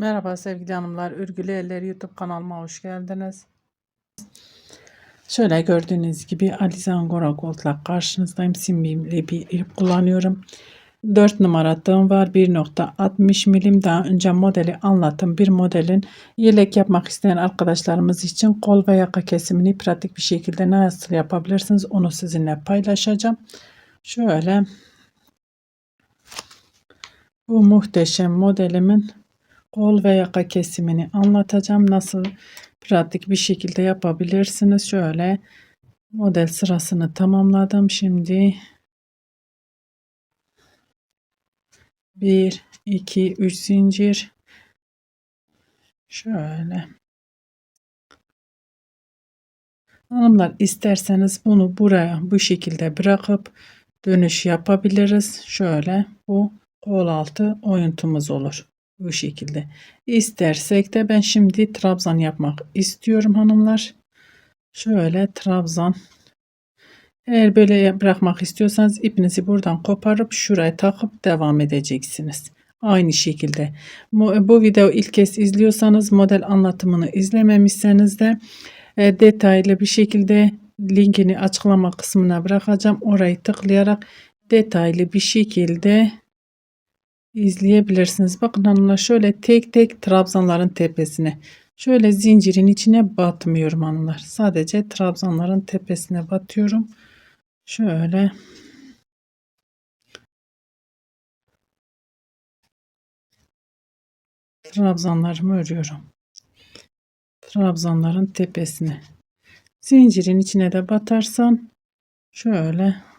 Merhaba sevgili hanımlar, Örgülü Eller YouTube kanalıma hoş geldiniz. Şöyle gördüğünüz gibi Alize Angora Gold'la karşınızdayım. Simli bir ip kullanıyorum. 4 numara tığım var. 1.60 milim daha önce modeli anlattım. Bir modelin yelek yapmak isteyen arkadaşlarımız için kol ve yaka kesimini pratik bir şekilde nasıl yapabilirsiniz onu sizinle paylaşacağım. Şöyle bu muhteşem modelimin kol ve yaka kesimini anlatacağım. Nasıl pratik bir şekilde yapabilirsiniz. Şöyle model sırasını tamamladım. Şimdi 1 2 3 zincir şöyle Hanımlar isterseniz bunu buraya bu şekilde bırakıp dönüş yapabiliriz. Şöyle bu kol altı oyuntumuz olur. Bu şekilde. İstersek de ben şimdi trabzan yapmak istiyorum hanımlar. Şöyle trabzan. Eğer böyle bırakmak istiyorsanız ipinizi buradan koparıp şuraya takıp devam edeceksiniz. Aynı şekilde. Bu, video ilk kez izliyorsanız model anlatımını izlememişseniz de e, detaylı bir şekilde linkini açıklama kısmına bırakacağım. Orayı tıklayarak detaylı bir şekilde izleyebilirsiniz. Bakın hanımlar şöyle tek tek trabzanların tepesine şöyle zincirin içine batmıyorum hanımlar. Sadece trabzanların tepesine batıyorum. Şöyle trabzanlarımı örüyorum. Trabzanların tepesine. Zincirin içine de batarsan şöyle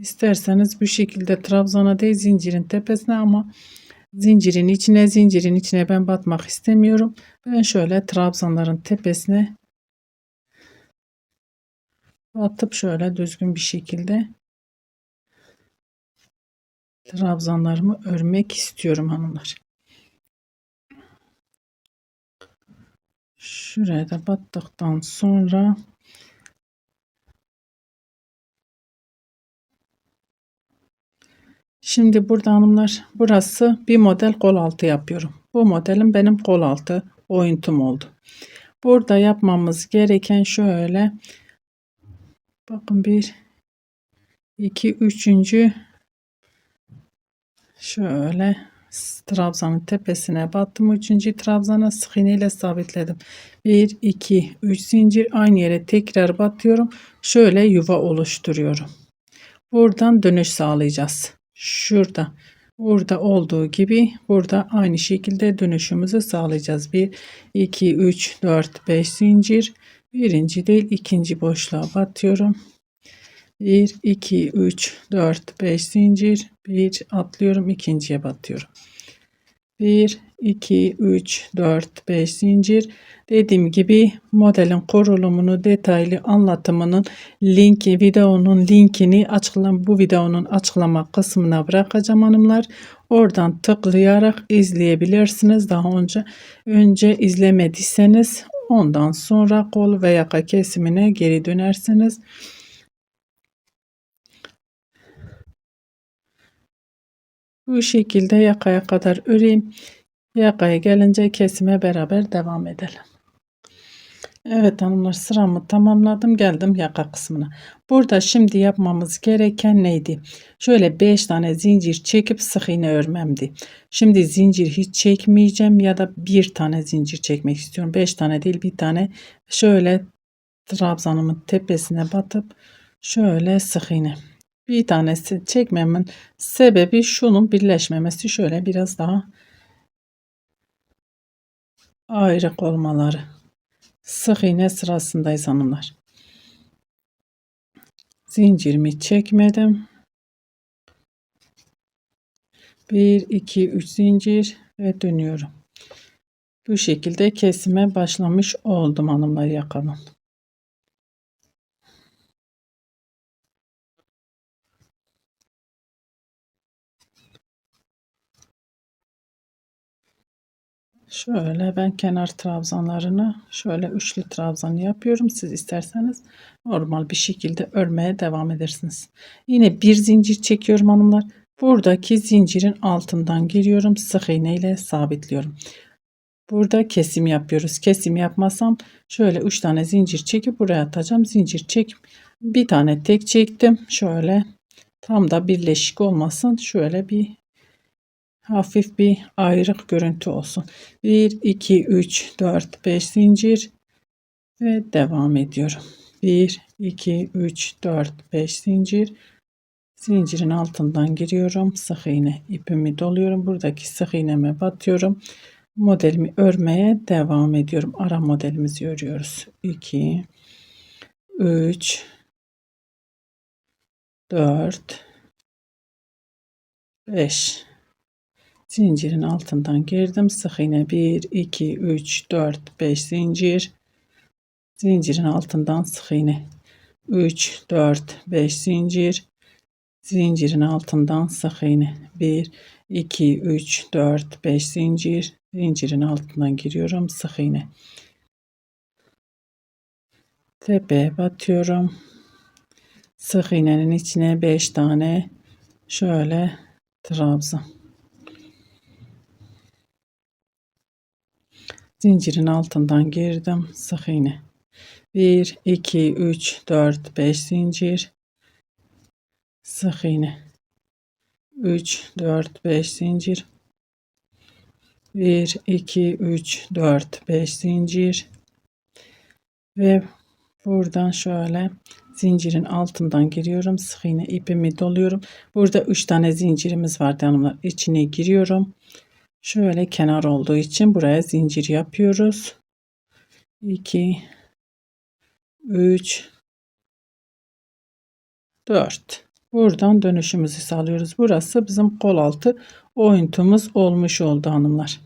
İsterseniz bu şekilde trabzana değil zincirin tepesine ama zincirin içine zincirin içine ben batmak istemiyorum. Ben şöyle trabzanların tepesine batıp şöyle düzgün bir şekilde trabzanlarımı örmek istiyorum hanımlar. Şuraya da battıktan sonra Şimdi burada hanımlar burası bir model kol altı yapıyorum. Bu modelim benim kol altı oyuntum oldu. Burada yapmamız gereken şöyle bakın bir iki üçüncü şöyle trabzanın tepesine battım. Üçüncü trabzana sık iğne ile sabitledim. 1 2 3 zincir aynı yere tekrar batıyorum. Şöyle yuva oluşturuyorum. Buradan dönüş sağlayacağız şurada burada olduğu gibi burada aynı şekilde dönüşümüzü sağlayacağız. 1 2 3 4 5 zincir birinci değil ikinci boşluğa batıyorum. 1 2 3 4 5 zincir bir atlıyorum ikinciye batıyorum. 1 2 3 4 5 zincir Dediğim gibi modelin kurulumunu detaylı anlatımının linki videonun linkini açıklama bu videonun açıklama kısmına bırakacağım hanımlar. Oradan tıklayarak izleyebilirsiniz. Daha önce önce izlemediyseniz ondan sonra kol ve yaka kesimine geri dönersiniz. Bu şekilde yakaya kadar öreyim. Yakaya gelince kesime beraber devam edelim. Evet hanımlar sıramı tamamladım geldim yaka kısmına. Burada şimdi yapmamız gereken neydi? Şöyle 5 tane zincir çekip sık iğne örmemdi. Şimdi zincir hiç çekmeyeceğim ya da bir tane zincir çekmek istiyorum. 5 tane değil bir tane şöyle trabzanımın tepesine batıp şöyle sık iğne. Bir tanesi çekmemin sebebi şunun birleşmemesi şöyle biraz daha ayrık olmaları. Sık iğne sırasındayız hanımlar. Zincirimi çekmedim. 1 2 3 zincir ve dönüyorum. Bu şekilde kesime başlamış oldum hanımlar yakalım. Şöyle ben kenar trabzanlarını şöyle üçlü trabzan yapıyorum. Siz isterseniz normal bir şekilde örmeye devam edersiniz. Yine bir zincir çekiyorum hanımlar. Buradaki zincirin altından giriyorum. Sık iğne ile sabitliyorum. Burada kesim yapıyoruz. Kesim yapmasam şöyle 3 tane zincir çekip buraya atacağım. Zincir çek. Bir tane tek çektim. Şöyle tam da birleşik olmasın. Şöyle bir hafif bir ayrık görüntü olsun. 1 2 3 4 5 zincir ve devam ediyorum. 1 2 3 4 5 zincir zincirin altından giriyorum. Sık iğne ipimi doluyorum. Buradaki sık iğneme batıyorum modelimi örmeye devam ediyorum. Ara modelimizi örüyoruz. 2 3 4 5 zincirin altından girdim. Sık iğne 1 2 3 4 5 zincir. Zincirin altından sık iğne. 3 4 5 zincir. Zincirin altından sık iğne. 1 2 3 4 5 zincir. Zincirin altından giriyorum. Sık iğne. Tepeye batıyorum. Sık iğnenin içine 5 tane şöyle trabzan zincirin altından girdim sık iğne. 1 2 3 4 5 zincir. Sık iğne. 3 4 5 zincir. 1 2 3 4 5 zincir. Ve buradan şöyle zincirin altından giriyorum sık iğne ipimi doluyorum. Burada 3 tane zincirimiz var hanımlar içine giriyorum şöyle kenar olduğu için buraya zincir yapıyoruz 2 3 4 buradan dönüşümüzü sağlıyoruz burası bizim kol altı oyuntumuz olmuş oldu hanımlar.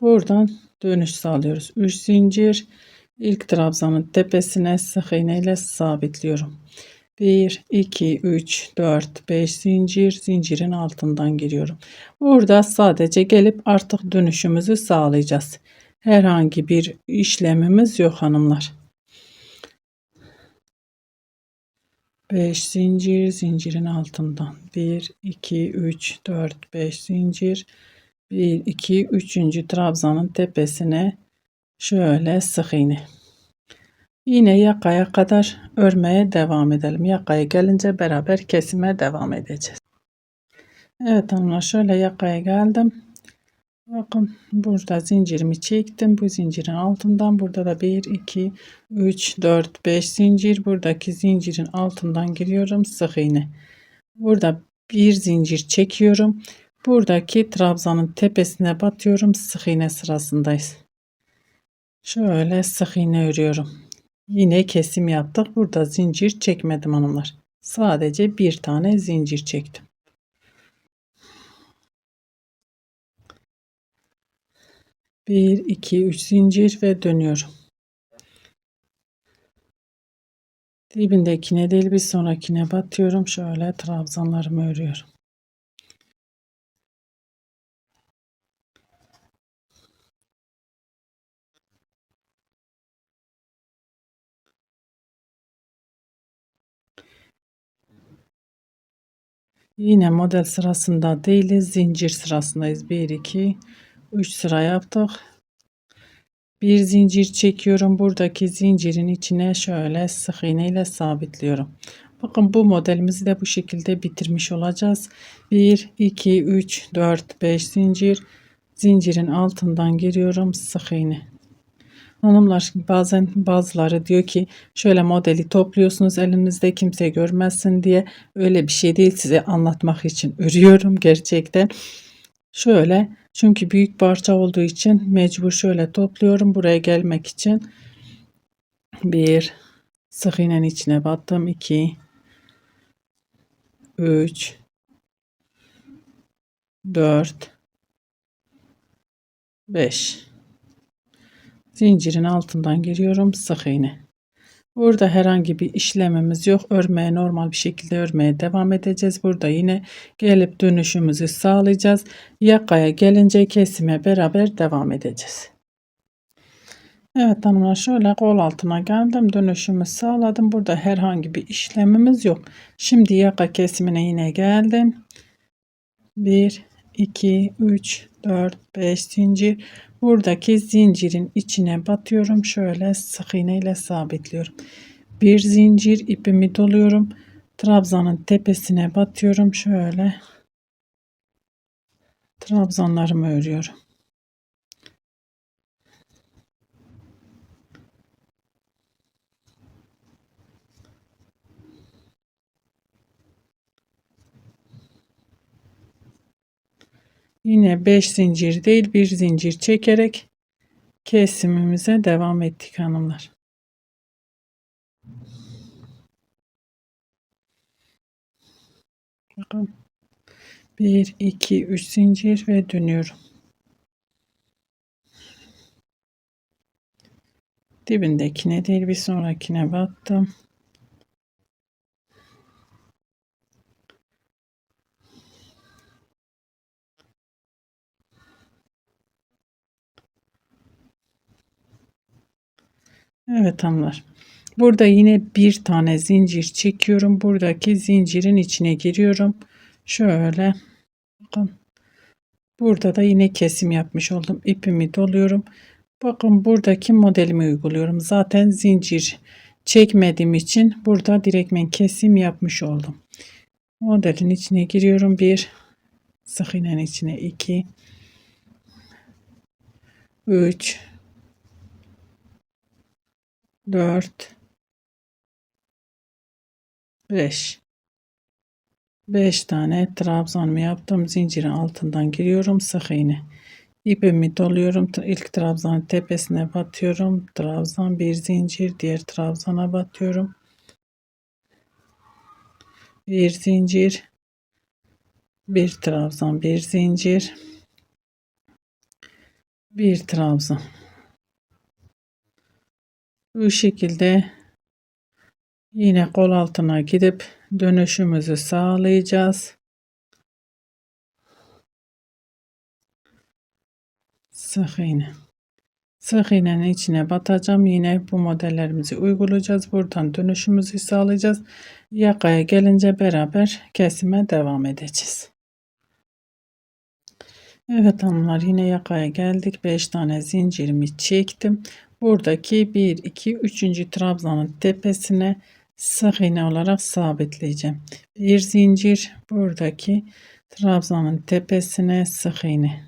Buradan dönüş sağlıyoruz. 3 zincir ilk trabzanın tepesine sık iğne ile sabitliyorum. 1 2 3 4 5 zincir zincirin altından giriyorum. Burada sadece gelip artık dönüşümüzü sağlayacağız. Herhangi bir işlemimiz yok hanımlar. 5 zincir zincirin altından 1 2 3 4 5 zincir 1 2 3. trabzanın tepesine şöyle sık iğne yine yakaya kadar örmeye devam edelim yakaya gelince beraber kesime devam edeceğiz Evet hanımlar şöyle yakaya geldim Bakın burada zincirimi çektim. Bu zincirin altından burada da 1, 2, 3, 4, 5 zincir. Buradaki zincirin altından giriyorum. Sık iğne. Burada bir zincir çekiyorum. Buradaki trabzanın tepesine batıyorum. Sık iğne sırasındayız. Şöyle sık iğne örüyorum. Yine kesim yaptık. Burada zincir çekmedim hanımlar. Sadece bir tane zincir çektim. 1 2 3 zincir ve dönüyorum. Dibindekine değil bir sonrakine batıyorum. Şöyle trabzanlarımı örüyorum. Yine model sırasında değiliz. Zincir sırasındayız. 1 2 3 sıra yaptık. Bir zincir çekiyorum. Buradaki zincirin içine şöyle sık iğne ile sabitliyorum. Bakın bu modelimizi de bu şekilde bitirmiş olacağız. 1, 2, 3, 4, 5 zincir. Zincirin altından giriyorum. Sık iğne. Hanımlar bazen bazıları diyor ki şöyle modeli topluyorsunuz elinizde kimse görmezsin diye. Öyle bir şey değil size anlatmak için örüyorum gerçekten. Şöyle çünkü büyük parça olduğu için mecbur şöyle topluyorum buraya gelmek için. Bir sık iğnenin içine battım. 2 3 4 5 zincirin altından giriyorum sık iğne Burada herhangi bir işlemimiz yok. Örmeye normal bir şekilde örmeye devam edeceğiz. Burada yine gelip dönüşümüzü sağlayacağız. Yakaya gelince kesime beraber devam edeceğiz. Evet hanımlar şöyle kol altına geldim. Dönüşümü sağladım. Burada herhangi bir işlemimiz yok. Şimdi yaka kesimine yine geldim. 1, 2, 3, 4, 5 zincir. Buradaki zincirin içine batıyorum. Şöyle sık iğne ile sabitliyorum. Bir zincir ipimi doluyorum. Trabzanın tepesine batıyorum. Şöyle trabzanlarımı örüyorum. Yine 5 zincir değil bir zincir çekerek kesimimize devam ettik hanımlar. Bakın 1 2 3 zincir ve dönüyorum. Dibindekine değil bir sonrakine battım. Evet hanımlar. Burada yine bir tane zincir çekiyorum. Buradaki zincirin içine giriyorum. Şöyle bakın. Burada da yine kesim yapmış oldum. İpimi doluyorum. Bakın buradaki modelimi uyguluyorum. Zaten zincir çekmediğim için burada direktmen kesim yapmış oldum. Modelin içine giriyorum. Bir sık iğnenin içine iki 3 4 5 5 tane trabzanımı yaptım. Zincirin altından giriyorum. Sık iğne. İpimi doluyorum. İlk trabzanın tepesine batıyorum. Trabzan bir zincir. Diğer trabzana batıyorum. Bir zincir. Bir trabzan. Bir zincir. Bir trabzan. Bu şekilde yine kol altına gidip dönüşümüzü sağlayacağız. Sık iğne. Sık iğnenin içine batacağım. Yine bu modellerimizi uygulayacağız. Buradan dönüşümüzü sağlayacağız. Yakaya gelince beraber kesime devam edeceğiz. Evet hanımlar yine yakaya geldik. 5 tane zincirimi çektim. Buradaki 1, 2, 3. trabzanın tepesine sık iğne olarak sabitleyeceğim. Bir zincir buradaki trabzanın tepesine sık iğne.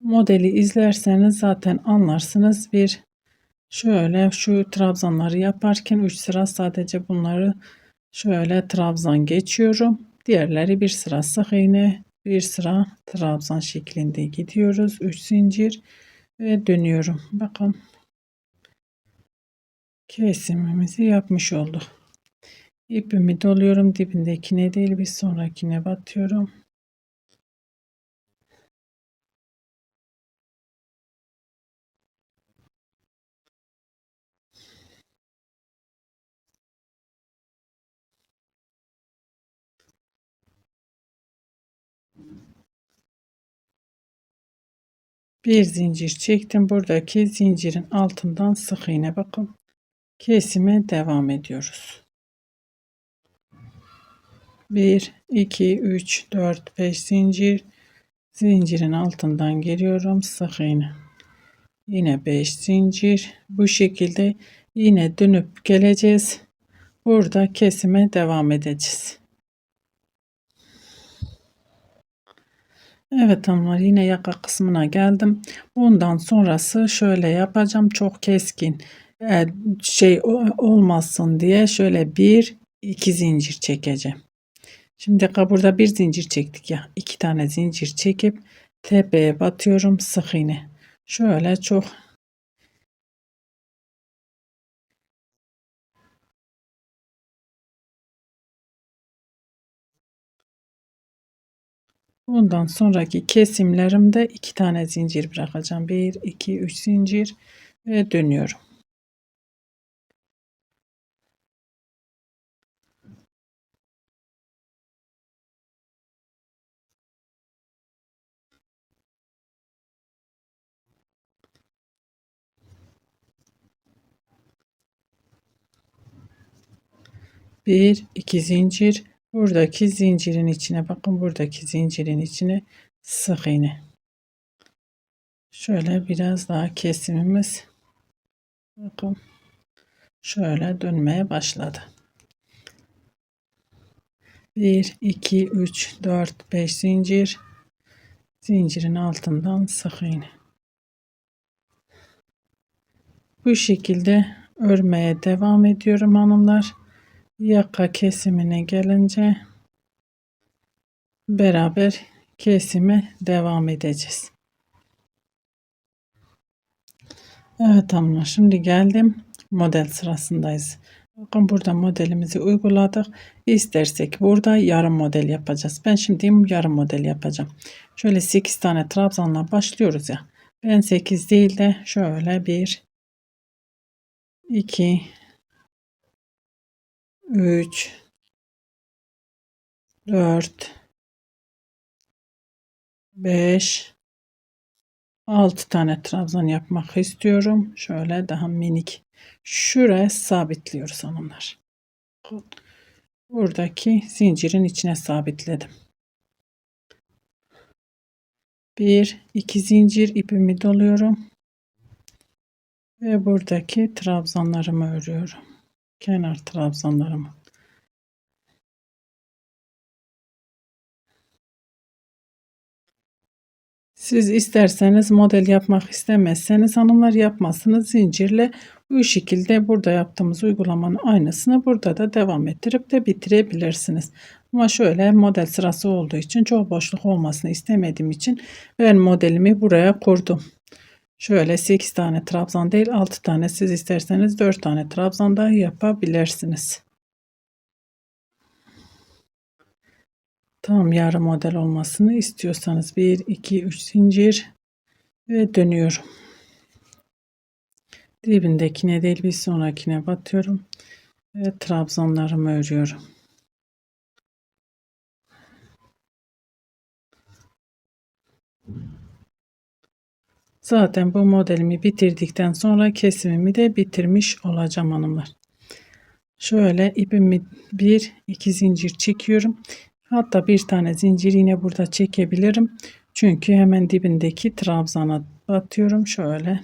Modeli izlerseniz zaten anlarsınız. Bir şöyle şu trabzanları yaparken 3 sıra sadece bunları şöyle trabzan geçiyorum. Diğerleri bir sıra sık iğne bir sıra trabzan şeklinde gidiyoruz. 3 zincir ve dönüyorum. Bakın kesimimizi yapmış olduk. İpimi doluyorum dibindekine değil bir sonrakine batıyorum. Bir zincir çektim buradaki zincirin altından sık iğne bakın. Kesime devam ediyoruz. 1 2 3 4 5 zincir. Zincirin altından geliyorum sık iğne. Yine 5 zincir. Bu şekilde yine dönüp geleceğiz. Burada kesime devam edeceğiz Evet hanımlar yine yaka kısmına geldim. Bundan sonrası şöyle yapacağım. Çok keskin e, şey olmasın diye şöyle bir iki zincir çekeceğim. Şimdi burada bir zincir çektik ya. iki tane zincir çekip tepeye batıyorum sık iğne. Şöyle çok Ondan sonraki kesimlerimde iki tane zincir bırakacağım. 1, 2, 3 zincir ve dönüyorum. Bir, iki zincir Buradaki zincirin içine bakın buradaki zincirin içine sık iğne. Şöyle biraz daha kesimimiz bakın şöyle dönmeye başladı. 1 2 3 4 5 zincir zincirin altından sık iğne. Bu şekilde örmeye devam ediyorum hanımlar. Yaka kesimine gelince beraber kesime devam edeceğiz. Evet hanımlar şimdi geldim model sırasındayız. Bakın burada modelimizi uyguladık. İstersek burada yarım model yapacağız. Ben şimdi yarım model yapacağım. Şöyle 8 tane trabzanla başlıyoruz ya. Ben 8 değil de şöyle 1 2 3 4 5 6 tane trabzan yapmak istiyorum. Şöyle daha minik. Şuraya sabitliyoruz hanımlar. Buradaki zincirin içine sabitledim. Bir, iki zincir ipimi doluyorum. Ve buradaki trabzanlarımı örüyorum. Kenar trabzanlarımı. Siz isterseniz model yapmak istemezseniz hanımlar yapmazsınız zincirle bu şekilde burada yaptığımız uygulamanın aynısını burada da devam ettirip de bitirebilirsiniz. Ama şöyle model sırası olduğu için çok boşluk olmasını istemediğim için ben modelimi buraya kurdum. Şöyle 8 tane trabzan değil 6 tane siz isterseniz 4 tane trabzan da yapabilirsiniz. Tam yarım model olmasını istiyorsanız 1 2 3 zincir ve dönüyorum. Dibindekine değil bir sonrakine batıyorum ve trabzanlarımı örüyorum. Zaten bu modelimi bitirdikten sonra kesimimi de bitirmiş olacağım hanımlar. Şöyle ipimi bir iki zincir çekiyorum. Hatta bir tane zincir yine burada çekebilirim. Çünkü hemen dibindeki trabzana batıyorum. Şöyle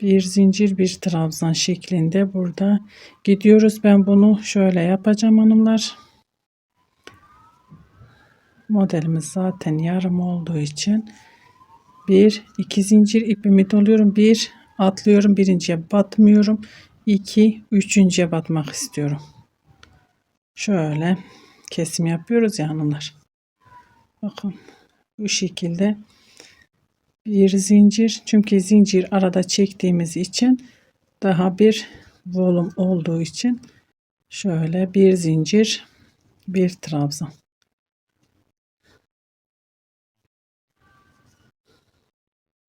bir zincir bir trabzan şeklinde burada gidiyoruz. Ben bunu şöyle yapacağım hanımlar. Modelimiz zaten yarım olduğu için bir iki zincir ipimi doluyorum. Bir atlıyorum. Birinciye batmıyorum. 2 üçüncüye batmak istiyorum. Şöyle kesim yapıyoruz ya hanımlar. Bakın bu şekilde bir zincir çünkü zincir arada çektiğimiz için daha bir volum olduğu için şöyle bir zincir bir trabzan.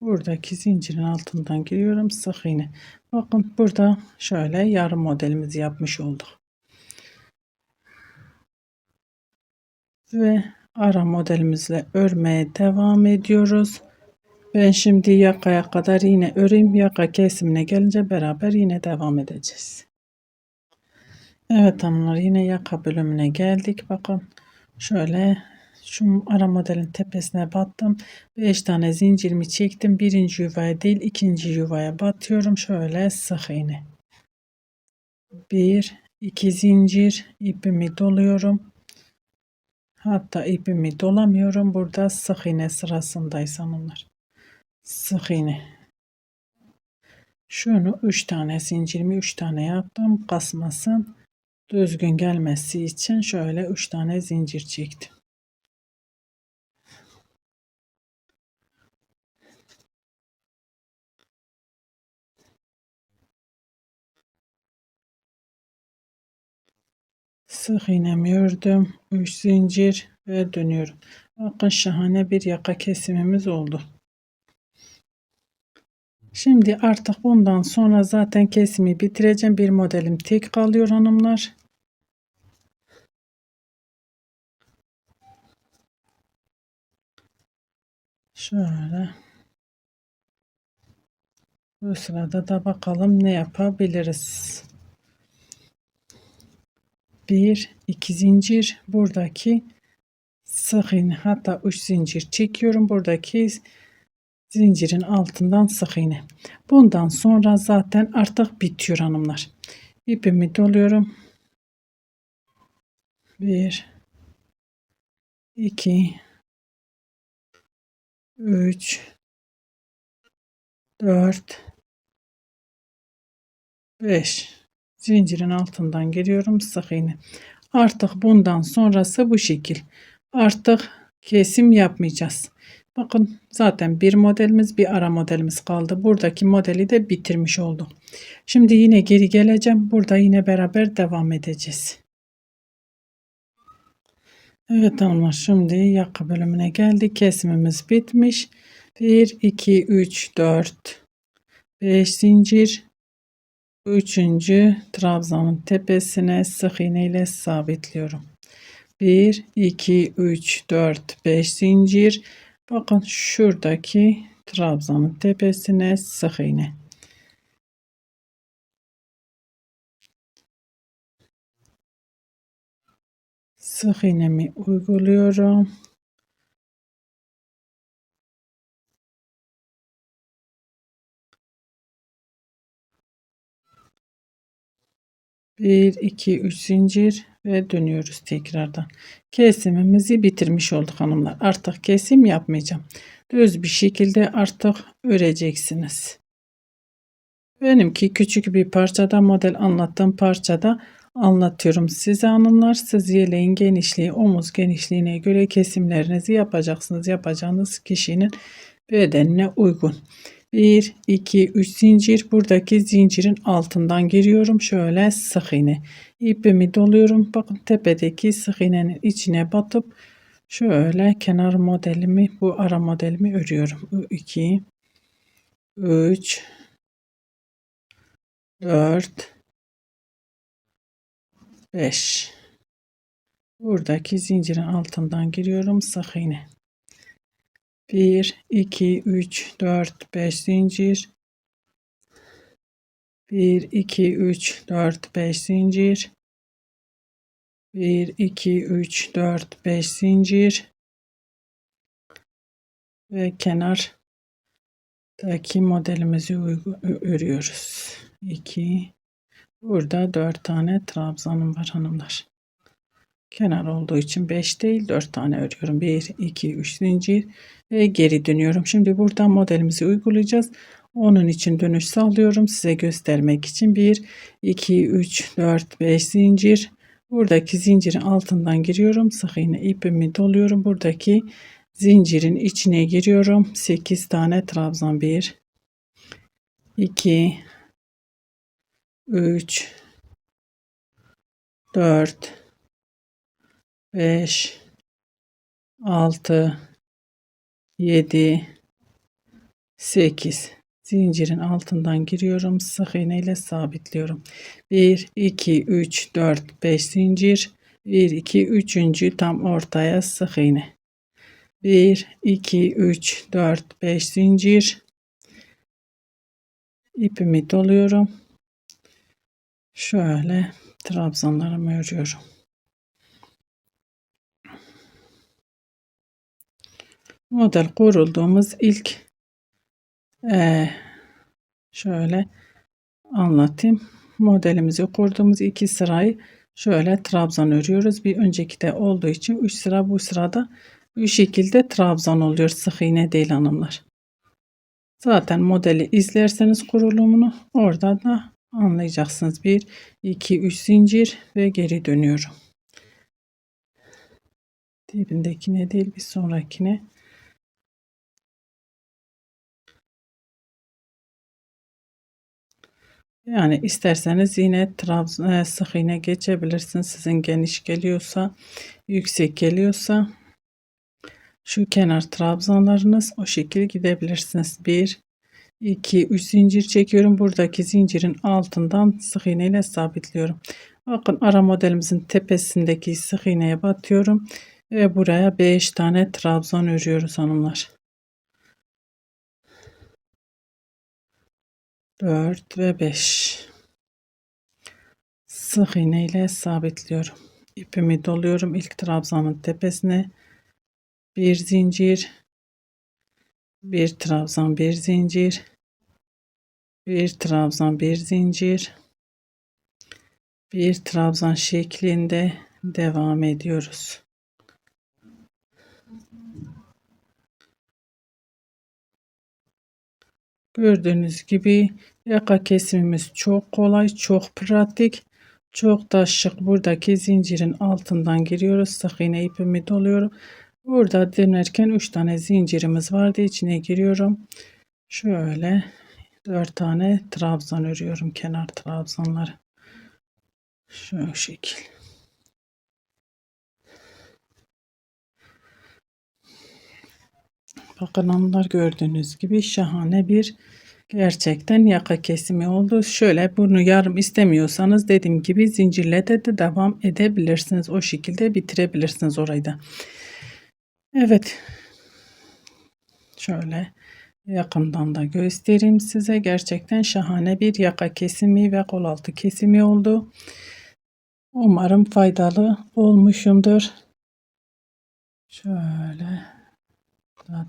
Buradaki zincirin altından giriyorum sık iğne. Bakın burada şöyle yarım modelimizi yapmış olduk. Ve ara modelimizle örmeye devam ediyoruz. Ben şimdi yakaya kadar yine öreyim. Yaka kesimine gelince beraber yine devam edeceğiz. Evet hanımlar yine yaka bölümüne geldik. Bakın şöyle şu ara modelin tepesine battım. 5 tane zincirimi çektim. Birinci yuvaya değil ikinci yuvaya batıyorum. Şöyle sık iğne. 1 2 zincir ipimi doluyorum. Hatta ipimi dolamıyorum. Burada sık iğne sırasındayız hanımlar. Sık iğne. Şunu 3 tane zincirimi 3 tane yaptım. Kasmasın. Düzgün gelmesi için şöyle 3 tane zincir çektim. Sık iğnemi ördüm. 3 zincir ve dönüyorum. Bakın şahane bir yaka kesimimiz oldu. Şimdi artık bundan sonra zaten kesimi bitireceğim. Bir modelim tek kalıyor hanımlar. Şöyle. Bu sırada da bakalım ne yapabiliriz. Bir iki zincir. Buradaki sık iğne hatta 3 zincir çekiyorum. Buradaki zincirin altından sık iğne bundan sonra zaten artık bitiyor hanımlar. İpimi doluyorum. 1 2 3 4 5 zincirin altından giriyorum sık iğne. Artık bundan sonrası bu şekil. Artık kesim yapmayacağız. Bakın zaten bir modelimiz bir ara modelimiz kaldı. Buradaki modeli de bitirmiş oldum şimdi yine geri geleceğim. Burada yine beraber devam edeceğiz. Evet hanımlar şimdi yaka bölümüne geldik. Kesimimiz bitmiş. 1 2 3 4 5 zincir Üçüncü trabzanın tepesine sık iğne ile sabitliyorum. 1, 2, 3, 4, 5 zincir. Bakın şuradaki trabzanın tepesine sık iğne. Sık iğnemi uyguluyorum. 1 2 3 zincir ve dönüyoruz tekrardan. Kesimimizi bitirmiş olduk hanımlar. Artık kesim yapmayacağım. Düz bir şekilde artık öreceksiniz. Benimki küçük bir parçada model anlattığım parçada anlatıyorum size hanımlar. Siz yeleğin genişliği, omuz genişliğine göre kesimlerinizi yapacaksınız. Yapacağınız kişinin bedenine uygun. 1 2 3 zincir. Buradaki zincirin altından giriyorum. Şöyle sık iğne ipimi doluyorum. Bakın tepedeki sık iğnenin içine batıp şöyle kenar modelimi bu ara modelimi örüyorum. 2 3 4 5 buradaki zincirin altından giriyorum. Sık iğne 1 2 3 4 5 zincir. 1 2 3 4 5 zincir. 1 2 3 4 5 zincir. Ve kenardaki modelimizi örüyoruz. 2 burada 4 tane trabzanım var hanımlar kenar olduğu için 5 değil 4 tane örüyorum 1 2 3 zincir ve geri dönüyorum. Şimdi buradan modelimizi uygulayacağız. Onun için dönüş sağlıyorum. Size göstermek için 1, 2, 3, 4, 5 zincir. Buradaki zincirin altından giriyorum. Sık iğne ipimi doluyorum. Buradaki zincirin içine giriyorum. 8 tane trabzan 1, 2, 3, 4, 5, 6, 7 8 zincirin altından giriyorum sık iğne ile sabitliyorum. 1 2 3 4 5 zincir. 1 2 3. tam ortaya sık iğne. 1 2 3 4 5 zincir. İpimi doluyorum. Şöyle trabzanlarımı örüyorum model kurulduğumuz ilk e, şöyle anlatayım. Modelimizi kurduğumuz iki sırayı şöyle trabzan örüyoruz. Bir önceki de olduğu için 3 sıra bu sırada bu şekilde trabzan oluyor. Sık iğne değil hanımlar. Zaten modeli izlerseniz kurulumunu orada da anlayacaksınız. 1, 2, 3 zincir ve geri dönüyorum. Dibindekine değil bir sonrakine Yani isterseniz yine trabzan e, sık iğne geçebilirsiniz. Sizin geniş geliyorsa, yüksek geliyorsa şu kenar trabzanlarınız o şekilde gidebilirsiniz. 1 2 3 zincir çekiyorum. Buradaki zincirin altından sık iğne ile sabitliyorum. Bakın ara modelimizin tepesindeki sık iğneye batıyorum ve buraya 5 tane trabzan örüyoruz hanımlar. 4 ve 5 sık iğne ile sabitliyorum. İpimi doluyorum ilk trabzanın tepesine. Bir zincir, bir trabzan, bir zincir, bir trabzan, bir zincir, bir trabzan şeklinde devam ediyoruz. Gördüğünüz gibi yaka kesimimiz çok kolay, çok pratik, çok da şık. Buradaki zincirin altından giriyoruz. Sık iğne ipimi doluyorum. Burada dönerken 3 tane zincirimiz vardı. içine giriyorum. Şöyle 4 tane trabzan örüyorum. Kenar trabzanları. Şu şekil. Bakın hanımlar gördüğünüz gibi şahane bir gerçekten yaka kesimi oldu. Şöyle bunu yarım istemiyorsanız dediğim gibi zincirle de, de devam edebilirsiniz. O şekilde bitirebilirsiniz orayı da. Evet. Şöyle yakından da göstereyim size. Gerçekten şahane bir yaka kesimi ve kol altı kesimi oldu. Umarım faydalı olmuşumdur. Şöyle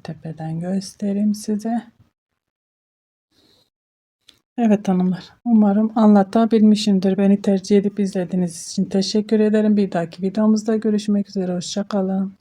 tepeden göstereyim size. Evet hanımlar. Umarım anlatabilmişimdir. Beni tercih edip izlediğiniz için teşekkür ederim. Bir dahaki videomuzda görüşmek üzere. Hoşçakalın.